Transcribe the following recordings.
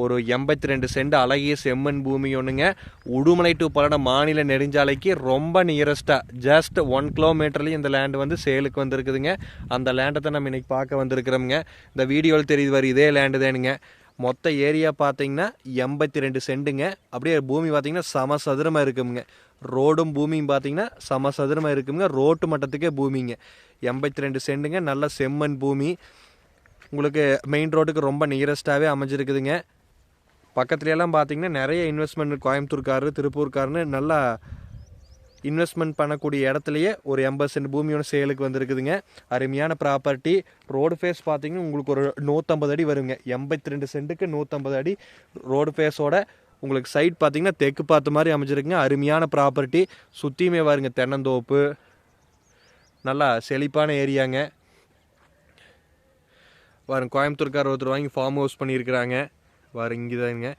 ஒரு எண்பத்தி ரெண்டு சென்ட் அழகிய செம்மண் பூமி ஒன்றுங்க உடுமலை டு பல்லடம் மாநில நெடுஞ்சாலைக்கு ரொம்ப நியரஸ்ட்டாக ஜஸ்ட் ஒன் கிலோமீட்டர்லேயும் இந்த லேண்டு வந்து சேலுக்கு வந்திருக்குதுங்க. அந்த லேண்டை தான் நம்ம இன்றைக்கி பார்க்க வந்திருக்கிறோமுங்க. இந்த வீடியோவில் தெரியுது வர இதே லேண்டு தானுங்க. மொத்த ஏரியா பார்த்தீங்கன்னா எண்பத்தி ரெண்டு சென்ட்டுங்க. அப்படியே பூமி பார்த்தீங்கன்னா சம சதுரமாக இருக்குங்க ரோடும் பூமியும் பார்த்தீங்கன்னா சமசதுரமாக இருக்குங்க ரோட்டு மட்டத்துக்கே பூமிங்க. எண்பத்தி ரெண்டு சென்ட்டுங்க நல்ல செம்மண் பூமி. உங்களுக்கு மெயின் ரோட்டுக்கு ரொம்ப நியரஸ்ட்டாகவே அமைஞ்சிருக்குதுங்க. பக்கத்துலலாம் பார்த்தீங்கன்னா நிறைய இன்வெஸ்ட்மெண்ட் கோயம்புத்தூர்காரு திருப்பூர்காருன்னு நல்லா இன்வெஸ்ட்மெண்ட் பண்ணக்கூடிய இடத்துலையே ஒரு எண்பது சென்ட் பூமியோட சேலுக்கு வந்திருக்குதுங்க. அருமையான ப்ராப்பர்ட்டி ரோடு ஃபேஸ் பார்த்தீங்கன்னா உங்களுக்கு ஒரு நூற்றம்பது அடி வருங்க. எண்பத்தி ரெண்டு சென்ட்டுக்கு நூற்றம்பது அடி ரோடு ஃபேஸோட உங்களுக்கு சைட் பார்த்தீங்கன்னா தெற்கு பார்த்த மாதிரி அமைஞ்சிருக்குங்க. அருமையான ப்ராப்பர்ட்டி சுற்றியுமே வருங்க தென்னந்தோப்பு. நல்லா செழிப்பான ஏரியாங்க. வரும் கோயம்புத்தூர்கார் ஒருத்தர் வாங்கி ஃபார்ம் ஹவுஸ் பண்ணியிருக்கிறாங்க. வர இங்கே தானுங்க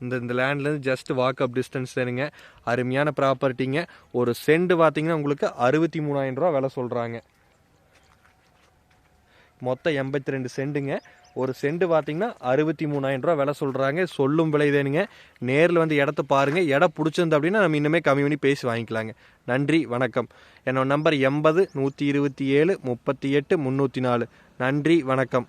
இந்த இந்த லேண்ட்லேருந்து ஜஸ்ட் வாக் அப் டிஸ்டன்ஸ் தானுங்க அருமையான ப்ராப்பர்ட்டிங்க ஒரு சென்ட் பார்த்தீங்கன்னா உங்களுக்கு அறுபத்தி மூணாயிரம் ரூபா விலை சொல்கிறாங்க மொத்தம் எண்பத்தி ரெண்டு செண்டுங்க ஒரு செண்டு பார்த்தீங்கன்னா அறுபத்தி மூணாயிரம் ரூபா விலை சொல்கிறாங்க சொல்லும் விலை தானுங்க நேரில் வந்து இடத்த பாருங்கள் இடம் பிடிச்சிருந்து அப்படின்னா நம்ம இன்னுமே கம்மி பண்ணி பேசி வாங்கிக்கலாங்க. நன்றி வணக்கம். என்னோட நம்பர் எண்பது நூற்றி இருபத்தி ஏழு முப்பத்தி எட்டு முந்நூற்றி நாலு. நன்றி வணக்கம்.